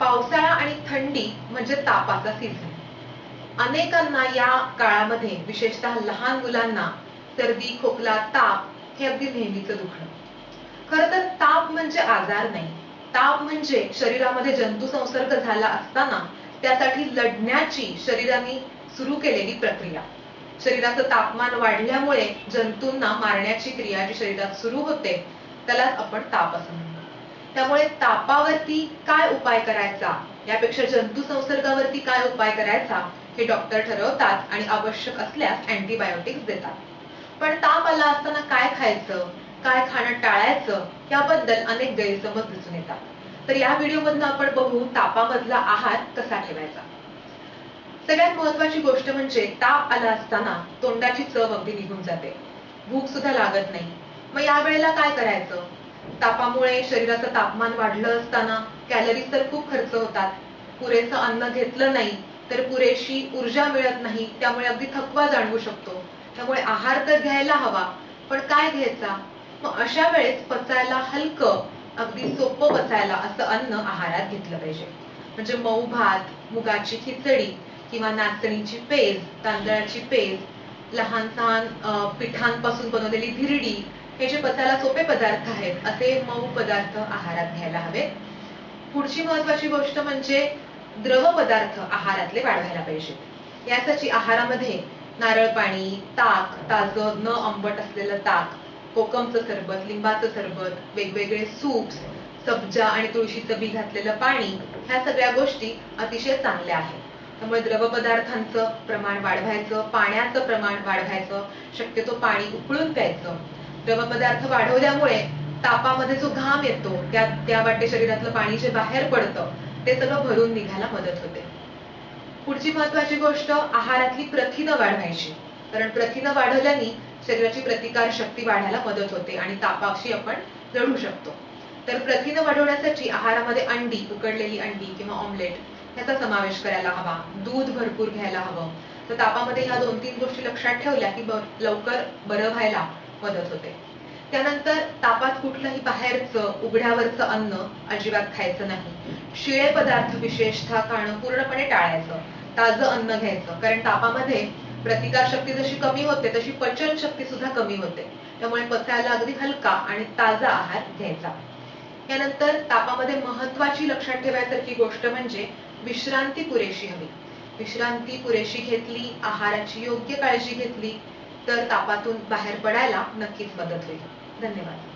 पावसाळा आणि थंडी म्हणजे तापाचा सीझन अनेकांना या काळामध्ये विशेषतः लहान मुलांना सर्दी खोकला ताप हे अगदी नेहमीचं दुखणं. खरं तर ताप म्हणजे आजार नाही. ताप म्हणजे शरीरामध्ये जंतू संसर्ग झाला असताना त्यासाठी लढण्याची शरीराने सुरू केलेली प्रक्रिया. शरीराचं तापमान वाढल्यामुळे जंतूंना मारण्याची क्रिया जी शरीरात सुरू होते त्याला आपण ताप असं म्हणतो. त्यामुळे तापावरती काय उपाय करायचा? यापेक्षा जंतू संसर्गावरती काय उपाय करायचा? हे डॉक्टर ठरवतात आणि आवश्यक असल्यास अँटीबायोटिक्स देतात. पण ताप आला असताना काय खायचं? काय खाणं टाळायचं? याबद्दल अनेक गैरसमज दिसून येतात. तर या व्हिडिओमधनं आपण बघू तापामधला आहार कसा ठेवायचा? सगळ्यात महत्वाची गोष्ट म्हणजे ताप आला असताना तोंडाची चव अगदी निघून जाते. भूक सुद्धा लागत नाही. मग या वेळेला काय करायचं? तापामुळे शरीराचं तापमान वाढलं असताना कॅलरीज तर खूप खर्च होतात. पुरेसं अन्न घेतलं नाही तर पुरेशी ऊर्जा मिळत नाही त्यामुळे अगदी थकवा जाणवू शकतो. त्यामुळे आहार तर घ्यायला हवा पण काय घ्यायचा? मग अशा वेळेस पचायला हलकं अगदी सोपं पचायला असं अन्न आहारात घेतलं पाहिजे. म्हणजे मऊ भात मुगाची खिचडी किंवा नाचणीची पेज तांदळाची पेज लहान सहान पिठांपासून बनवलेली धिरडी हे जे पचायला सोपे पदार्थ आहेत असे मऊ पदार्थ आहारात घ्यायला हवेत पुढची महत्वाची गोष्ट म्हणजे द्रव पदार्थ आहारातले वाढवायला पाहिजे. यासाठी आहारामध्ये नारळ पाणी ताक ताजं न आंबट असलेलं ताक कोकमचं सरबत लिंबाचं सरबत वेगवेगळे सूप्स सब्जा आणि तुळशीचं बी घातलेलं पाणी ह्या सगळ्या गोष्टी अतिशय चांगल्या आहेत. त्यामुळे द्रव पदार्थांचं प्रमाण वाढवायचं पाण्याचं प्रमाण वाढवायचं शक्यतो पाणी उकळून प्यायचं. द्रव पदार्थ वाढवल्यामुळे तापामध्ये जो घाम येतो त्या त्या वाटे शरीरातलं पाणी जे बाहेर पडतं ते सगळं भरून निघायला मदत होते. पुढची महत्वाची गोष्ट आहारातली प्रथिनं वाढवायची. कारण प्रथिनं वाढवल्याने शरीराची प्रतिकार शक्ती वाढायला मदत होते आणि तापाशी आपण लढू शकतो. तर प्रथिनं वाढवण्यासाठी आहारामध्ये अंडी उकडलेली अंडी किंवा ऑमलेट ह्याचा समावेश करायला हवा. दूध भरपूर घ्यायला हवं. तर तापामध्ये ह्या दोन तीन गोष्टी लक्षात ठेवल्या की ब- लवकर बरं व्हायला मदत होते. त्यानंतर तापात कुठलंही बाहेरचं उघड्यावरचं अन्न अजिबात खायचं नाही. शिळे पदार्थ विशेषतः खाणं पूर्णपणे टाळायचं. ताजं अन्न घ्यायचं. कारण तापामध्ये प्रतिकार शक्ती जशी कमी होते तशी पचन शक्ती सुद्धा कमी होते. त्यामुळे पचायला अगदी हलका आणि ताजा आहार घ्यायचा. यानंतर तापामध्ये महत्वाची लक्षात ठेवायसारखी गोष्ट म्हणजे विश्रांती पुरेशी हवी. विश्रांती पुरेशी घेतली आहाराची योग्य काळजी घेतली तर तापातून बाहेर पडायला नक्कीच मदत होईल. धन्यवाद.